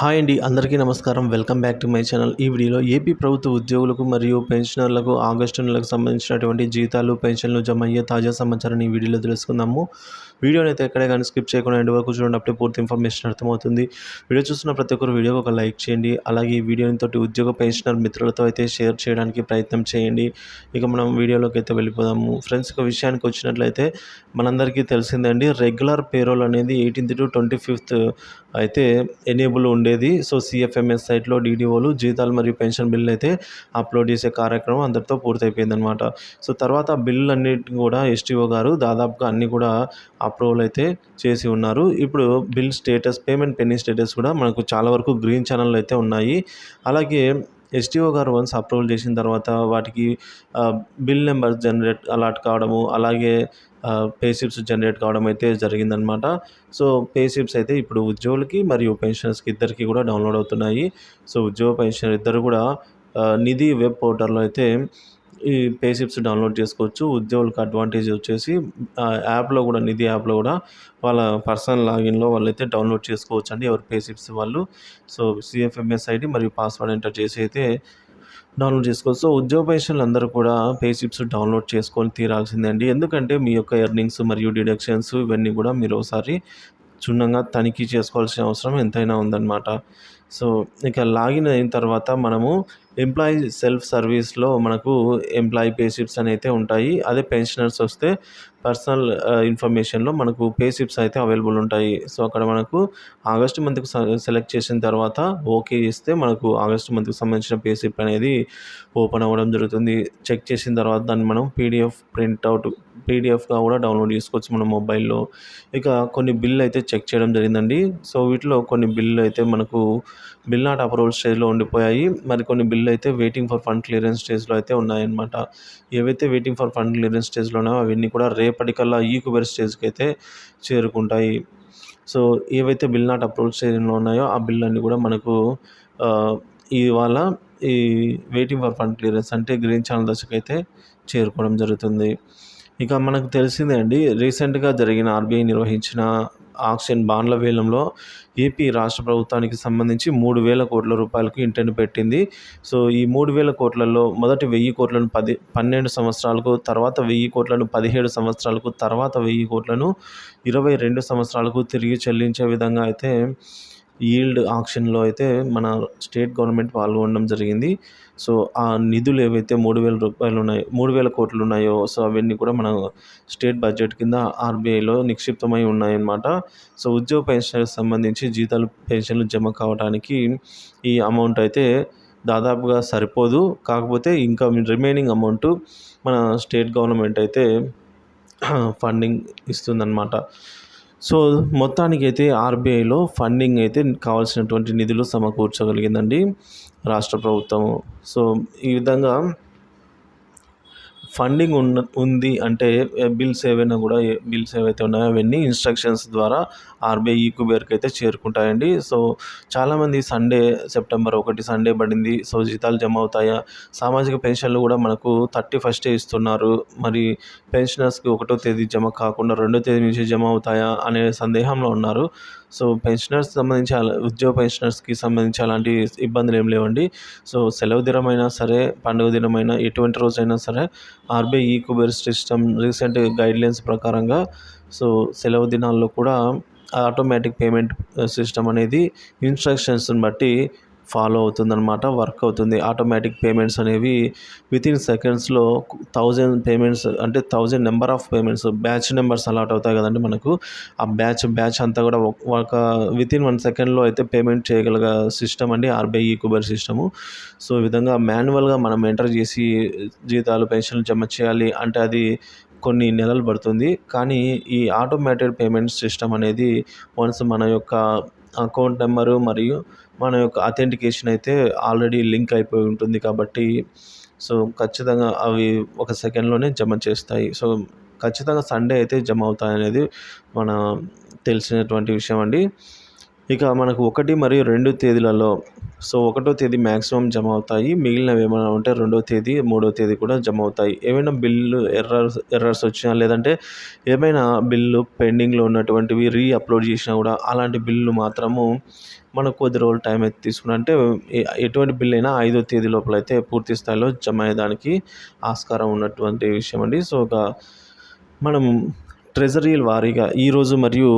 Hi అండి అందరికీ నమస్కారం. Welcome back to my channel. ఈ వీడియోలో ఏపీ ప్రభుత్వ ఉద్యోగులకు మరియు పెన్షనర్లకు ఆగస్టు నెలకు సంబంధించినటువంటి జీతాలు పెన్షన్లు జమ అయ్యే తాజా సమాచారాన్ని ఈ వీడియోలో తెలుసుకుందాము. వీడియోని అయితే ఎక్కడే కానీ స్కిప్ చేయకుండా ఎండ్ వరకు చూడండి అప్పుడే పూర్తి ఇన్ఫర్మేషన్ అర్థమవుతుంది. వీడియో చూస్తున్న ప్రతి ఒక్కరు వీడియోకి ఒక లైక్ చేయండి. అలాగే ఈ వీడియోని తోటి ఉద్యోగ పెన్షనర్ మిత్రులతో అయితే షేర్ చేయడానికి ప్రయత్నం చేయండి. ఇక మనం వీడియోలోకి అయితే వెళ్ళిపోదాము. ఫ్రెండ్స్ ఒక విషయానికి వచ్చినట్లయితే మనందరికీ తెలిసిందండి రెగ్యులర్ పేరోల్ అనేది ఎయిటీన్త్ టు ట్వంటీ ఫిఫ్త్ అయితే ఎనేబుల్ ఉండేది. సో సిఎఫ్ఎంఎస్ సైట్లో డీడీఓలు జీతాలు మరియు పెన్షన్ బిల్లు అయితే అప్లోడ్ చేసే కార్యక్రమం అందరితో పూర్తయిపోయింది అనమాట సో తర్వాత బిల్లు అన్నిటిని కూడా ఎస్టీఓ గారు దాదాపుగా అన్నీ కూడా అప్రూవల్ అయితే చేసి ఉన్నారు. ఇప్పుడు bill status payment pending status కూడా మనకు చాలా వరకు గ్రీన్ ఛానల్ అయితే ఉన్నాయి. అలాగే ఎస్టీఓ గారు వన్స్ అప్రూవల్ చేసిన తర్వాత వాటికి బిల్ నెంబర్ జనరేట్ అలాట్ కావడము అలాగే పే స్లిప్స్ జనరేట్ కావడం అయితే జరిగిందనమాట సో పే స్లిప్స్ అయితే ఇప్పుడు ఉద్యోగులకి మరియు పెన్షనర్స్కి ఇద్దరికి కూడా డౌన్లోడ్ అవుతున్నాయి. సో ఉద్యోగ పెన్షనర్ ఇద్దరు కూడా నిధి వెబ్ పోర్టల్లో అయితే ఈ పే స్లిప్స్ డౌన్లోడ్ చేసుకోవచ్చు. ఉద్యోగులకు అడ్వాంటేజ్ వచ్చేసి యాప్లో కూడా నిధి యాప్లో కూడా వాళ్ళ పర్సనల్ లాగిన్లో వాళ్ళైతే డౌన్లోడ్ చేసుకోవచ్చు అండి ఎవరి పే స్లిప్స్ వాళ్ళు. సో సిఎఫ్ఎంఎస్ ఐడి మరియు పాస్వర్డ్ ఎంటర్ చేసి అయితే డౌన్లోడ్ చేసుకోవచ్చు. సో ఉద్యోగ పెన్షన్లు అందరూ కూడా పే స్లిప్స్ డౌన్లోడ్ చేసుకొని తీరాల్సిందే అండి. ఎందుకంటే మీ యొక్క ఎర్నింగ్స్ మరియు డిడక్షన్స్ ఇవన్నీ కూడా మీరు ఒకసారి క్షుణ్ణంగా తనిఖీ చేసుకోవాల్సిన అవసరం ఎంతైనా ఉందన్నమాట. సో ఇక లాగిన్ అయిన తర్వాత మనము ఎంప్లాయీ సెల్ఫ్ సర్వీస్లో మనకు ఎంప్లాయీ పే స్లిప్స్ అని అయితే ఉంటాయి. అదే పెన్షనర్స్ వస్తే పర్సనల్ ఇన్ఫర్మేషన్లో మనకు పే స్లిప్స్ అయితే అవైలబుల్ ఉంటాయి. సో అక్కడ మనకు ఆగస్టు మంత్కి సెలెక్ట్ చేసిన తర్వాత ఓకే ఇస్తే మనకు ఆగస్టు మంత్కి సంబంధించిన పే స్లిప్ అనేది ఓపెన్ అవ్వడం జరుగుతుంది. చెక్ చేసిన తర్వాత దాన్ని మనం పీడిఎఫ్ ప్రింట్అవుట్ పీడిఎఫ్గా కూడా డౌన్లోడ్ చేసుకోవచ్చు మన మొబైల్లో. ఇక కొన్ని బిల్లు అయితే చెక్ చేయడం జరిగిందండి. సో వీటిలో కొన్ని బిల్లు అయితే మనకు బిల్ నాట్ అప్రూవల్ స్టేజ్లో ఉండిపోయాయి. మరి కొన్ని బిల్లు అయితే వెయిటింగ్ ఫర్ ఫండ్ క్లియరెన్స్ స్టేజ్లో అయితే ఉన్నాయన్నమాట. ఏవైతే వెయిటింగ్ ఫర్ ఫండ్ క్లియరెన్స్ స్టేజ్లో ఉన్నాయో అవన్నీ కూడా రేపటికల్లా ఈ కుబెర్ స్టేజ్కి అయితే చేరుకుంటాయి. సో ఏవైతే బిల్ నాట్ అప్రూవల్ స్టేజ్లో ఉన్నాయో ఆ బిల్ అన్నీ కూడా మనకు ఇవాళ ఈ వెయిటింగ్ ఫర్ ఫండ్ క్లియరెన్స్ అంటే గ్రీన్ ఛానల్ దశకు అయితే చేరుకోవడం జరుగుతుంది. ఇక మనకు తెలిసిందే అండి రీసెంట్గా జరిగిన ఆర్బీఐ నిర్వహించిన ఆక్సిజన్ బాండ్ల వేలంలో ఏపీ రాష్ట్ర ప్రభుత్వానికి సంబంధించి మూడు వేల కోట్ల రూపాయలకు ఇంటెంట్ పెట్టింది. సో ఈ మూడు వేల కోట్లలో మొదటి వెయ్యి కోట్లను పది పన్నెండు సంవత్సరాలకు తర్వాత వెయ్యి కోట్లను పదిహేడు సంవత్సరాలకు తర్వాత వెయ్యి కోట్లను ఇరవై రెండు సంవత్సరాలకు తిరిగి చెల్లించే విధంగా అయితే ఈల్డ్ ఆక్షన్లో అయితే మన స్టేట్ గవర్నమెంట్ పాల్గొనడం జరిగింది. సో ఆ నిధులు ఏవైతే మూడు వేల రూపాయలు ఉన్నాయో మూడు వేల కోట్లు ఉన్నాయో సో అవన్నీ కూడా మన స్టేట్ బడ్జెట్ కింద ఆర్బీఐలో నిక్షిప్తమై ఉన్నాయన్నమాట. సో ఉద్యోగ పెన్షన్లకు సంబంధించి జీతాలు పెన్షన్లు జమ కావడానికి ఈ అమౌంట్ అయితే దాదాపుగా సరిపోదు. కాకపోతే ఇంకా రిమైనింగ్ అమౌంట్ మన స్టేట్ గవర్నమెంట్ అయితే ఫండింగ్ ఇస్తుందన్నమాట. సో మొత్తానికి అయితే ఆర్బీఐలో ఫండింగ్ అయితే కావాల్సినటువంటి నిధులు సమకూర్చగలిగిందండి రాష్ట్ర ప్రభుత్వం. సో ఈ విధంగా ఫండింగ్ ఉన్న ఉంది అంటే బిల్స్ ఏవైనా కూడా బిల్స్ ఏవైతే ఉన్నాయో అవన్నీ ఇన్స్ట్రక్షన్స్ ద్వారా ఆర్బీఐ ఈక్యూబేర్కి అయితే చేరుకుంటాయండి. సో చాలామంది సండే సెప్టెంబర్ ఒకటి సండే పడింది. సో జీతాలు జమ అవుతాయా? సామాజిక పెన్షన్లు కూడా మనకు థర్టీ ఫస్టే ఇస్తున్నారు. మరి పెన్షనర్స్కి ఒకటో తేదీ జమ కాకుండా రెండో తేదీ నుంచి జమ అవుతాయా అనే సందేహంలో ఉన్నారు. సో పెన్షనర్స్ సంబంధించి ఉద్యోగ పెన్షనర్స్కి సంబంధించి అలాంటి ఇబ్బందులు ఏం లేవండి. సో సెలవు దినమైనా సరే పండుగ దినమైనా ఎటువంటి రోజైనా సరే RBI e Kuber system recent guidelines ప్రకారంగా సో సెలవు దినాల్లో కూడా ఆటోమేటిక్ పేమెంట్ సిస్టమ్ అనేది ఇన్స్ట్రక్షన్స్ని బట్టి ఫాలో అవుతుందన్నమాట వర్క్ అవుతుంది. ఆటోమేటిక్ పేమెంట్స్ అనేవి విత్ ఇన్ సెకండ్స్లో థౌజండ్ పేమెంట్స్ అంటే thousand number of payments batch numbers allot అవుతాయి కదండి మనకు. ఆ బ్యాచ్ బ్యాచ్ అంతా కూడా ఒక విత్ ఇన్ వన్ సెకండ్లో అయితే పేమెంట్ చేయగల సిస్టమ్ అండి ఆర్బీఐ కుబర్ సిస్టము సో ఈ విధంగా మాన్యువల్గా మనం ఎంటర్ చేసి జీతాలు పెన్షన్లు జమ చేయాలి అంటే అది కొన్ని నెలలు పడుతుంది. కానీ ఈ ఆటోమేటెడ్ పేమెంట్ సిస్టమ్ అనేది వన్స్ మన యొక్క అకౌంట్ నెంబరు మరియు మన యొక్క అథెంటికేషన్ అయితే ఆల్రెడీ లింక్ అయిపోయి ఉంటుంది కాబట్టి సో ఖచ్చితంగా అవి ఒక సెకండ్లోనే జమ చేస్తాయి. సో ఖచ్చితంగా సండే అయితే జమ అవుతాయి అనేది మన తెలిసినటువంటి విషయం అండి. ఇక మనకు ఒకటి మరియు రెండు తేదీలలో సో ఒకటో తేదీ మ్యాక్సిమం జమ అవుతాయి మిగిలినవి ఏమైనా ఉంటే రెండో తేదీ మూడో తేదీ కూడా జమ అవుతాయి ఏమైనా బిల్లు ఎర్రర్స్ ఎర్రర్స్ వచ్చినా లేదంటే ఏమైనా బిల్లు పెండింగ్లో ఉన్నటువంటివి రీ అప్లోడ్ చేసినా కూడా అలాంటి బిల్లు మాత్రము మనకు కొద్ది రోజులు టైం అయితే తీసుకుని అంటే ఎటువంటి బిల్ అయినా ఐదో తేదీ లోపల అయితే పూర్తి స్థాయిలో జమ అయ్యేదానికి ఆస్కారం ఉన్నటువంటి విషయం అండి. సో ఒక మనం ట్రెజరీల వారీగా ఈరోజు మరియు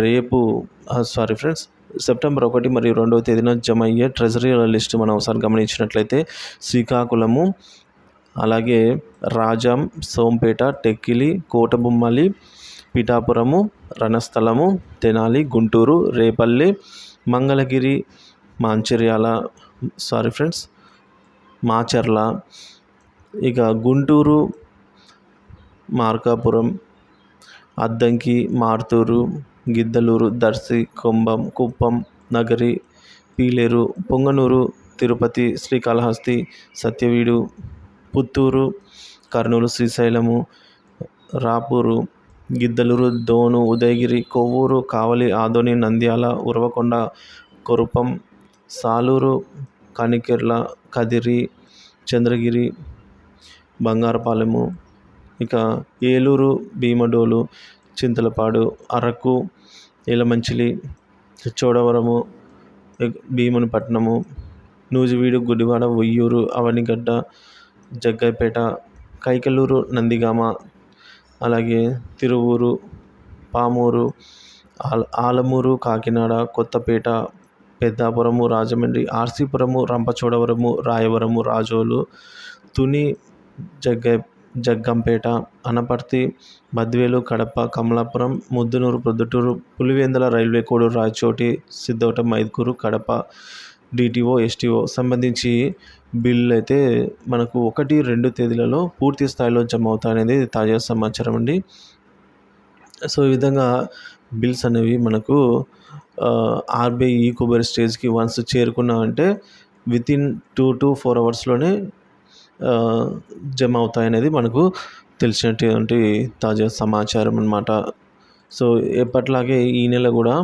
రేపు సారీ ఫ్రెండ్స్ సెప్టెంబర్ ఒకటి మరియు రెండవ తేదీన జమ అయ్యే ట్రెజరీల లిస్ట్ మనం ఒకసారి గమనించినట్లయితే శ్రీకాకుళము అలాగే రాజాం సోంపేట టెక్కిలి కోటబొమ్మలి పిఠాపురము రణస్థలము తెనాలి గుంటూరు రేపల్లి మంగళగిరి మాంచర్యాల సారీ ఫ్రెండ్స్ మాచర్ల ఇక గుంటూరు మార్కాపురం అద్దంకి మార్తూరు గిద్దలూరు దర్శి కొంభం కుప్పం నగరి పీలేరు పొంగనూరు తిరుపతి శ్రీకాళహస్తి సత్యవీడు పుత్తూరు కర్నూలు శ్రీశైలము రాపూరు గిద్దలూరు దోను ఉదయగిరి కొవ్వూరు కావలి ఆదోని నంద్యాల ఉరవకొండ కొరుపం సాలూరు కనికెర్ల కదిరి చంద్రగిరి బంగారపాలెము ఇక ఏలూరు భీమడోలు చింతలపాడు అరకు ఇలమంచిలి చోడవరము భీమునిపట్నము నూజివీడు గుడివాడ ఉయ్యూరు అవనిగడ్డ జగ్గైపేట కైకలూరు నందిగామ అలాగే తిరువూరు పామూరు ఆల Alamuru Kakinada Kothapeta Peddapuram Rajahmundry ఆర్సీపురము Rampachodavaram Rayavaram Razole Tuni Jaggai Jaggampeta Anaparthi Badvel Kadapa Kamalapuram Muddanur Proddatur Pulivendula railway Koduru Rayachoti Siddhota Mydukur Kadapa DTO STO సంబంధించి బిల్లు అయితే మనకు ఒకటి రెండు తేదీలలో పూర్తి స్థాయిలో జమ అవుతాయనేది తాజా సమాచారం అండి. సో ఈ విధంగా బిల్స్ అనేవి మనకు ఆర్బీఐ ఈ కొబ్బరి స్టేజ్కి వన్స్ చేరుకున్నామంటే within two to four అవర్స్లోనే జమ అవుతాయనేది మనకు తెలిసినటువంటి తాజా సమాచారం అనమాట సో ఎప్పట్లాగే ఈ నెల కూడా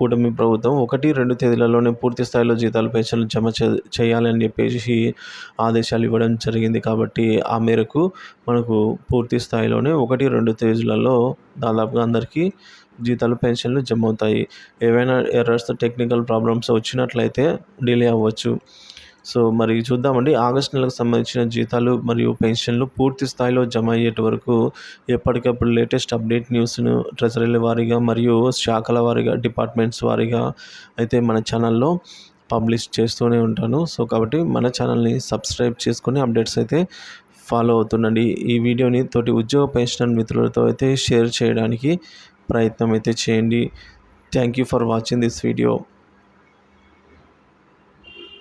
కూటమి ప్రభుత్వం ఒకటి రెండు తేదీలలోనే పూర్తి స్థాయిలో జీతాలు పెన్షన్లు జమ చేయాలని చెప్పేసి ఆదేశాలు ఇవ్వడం జరిగింది. కాబట్టి ఆ మేరకు మనకు పూర్తి స్థాయిలోనే ఒకటి రెండు తేదీలలో దాదాపుగా అందరికీ జీతాలు పెన్షన్లు జమ అవుతాయి. ఏవైనా ఎర్రర్స్ టెక్నికల్ ప్రాబ్లమ్స్ వచ్చినట్లయితే డిలే అవ్వచ్చు. సో మరి చూద్దామండి. ఆగస్ట్ నెలకు సంబంధించిన జీతాలు మరియు పెన్షన్లు పూర్తి స్థాయిలో జమ అయ్యేట వరకు ఎప్పటికప్పుడు లేటెస్ట్ అప్డేట్ న్యూస్ను ట్రెజరీల వారీగా మరియు శాఖల వారీగా డిపార్ట్మెంట్స్ వారీగా అయితే మన ఛానల్లో పబ్లిష్ చేస్తూనే ఉంటాను. సో కాబట్టి మన ఛానల్ని సబ్స్క్రైబ్ చేసుకొని అప్డేట్స్ అయితే ఫాలో అవుతుండండి. ఈ వీడియోని తోటి ఉద్యోగ పెన్షన్ మిత్రులతో అయితే షేర్ చేయడానికి ప్రయత్నం అయితే చేయండి. Thank you for watching this video.